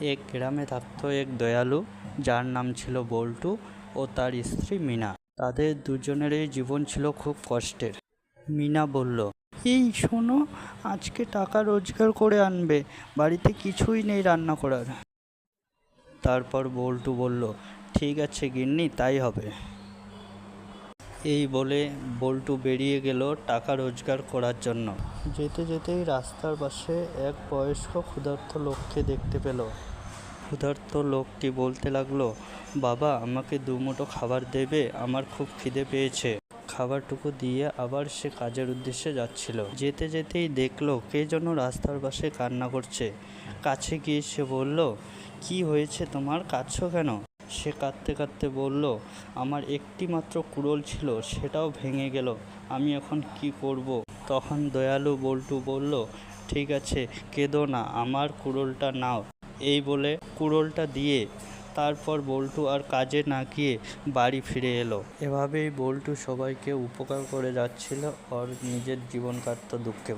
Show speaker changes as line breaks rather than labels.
এক গ্রামে থাকত এক দয়ালু, যার নাম ছিল বল্টু ও তার স্ত্রী মিনা। তাদের দুজনেরই জীবন ছিল খুব কষ্টের। মিনা বলল, এই শোনো, আজকে টাকা রোজগার করে আনবে, বাড়িতে কিছুই নেই রান্না করার। তারপর বল্টু বলল, ঠিক আছে গিন্নি, তাই হবে। এই বলে বল্টু বেরিয়ে গেল টাকা রোজগার করার জন্য। যেতে যেতেই রাস্তার পাশে এক বয়স্ক ক্ষুধার্ত লোককে দেখতে পেল। ক্ষুধার্ত লোকটি বলতে লাগল বাবা আমাকে দুমুঠো খাবার দেবে আমার খুব খিদে পেয়েছে। খাবারটুকু দিয়ে আবার সে কাজের উদ্দেশ্যে যাচ্ছিল। যেতে যেতেই দেখল কে যেন রাস্তার পাশে কান্না করছে। কাছে গিয়ে সে বলল কি হয়েছে তোমার? কাঁদছো কেন? সে কাঁদতে কাঁদতে বলল, আমার একটি মাত্র কুড়োল ছিল, সেটাও ভেঙে গেল, আমি এখন কি করব। তখন দয়ালু বল্টু বলল, ঠিক আছে, কেঁদো না, আমার কুড়োলটা নাও। এই বলে কুড়োলটা দিয়ে তারপর বল্টু আর কাজে না গিয়ে বাড়ি ফিরে এলো। এভাবেই বল্টু সবাইকে উপকার করে যাচ্ছিল আর নিজের জীবন কাটতো দুঃখে।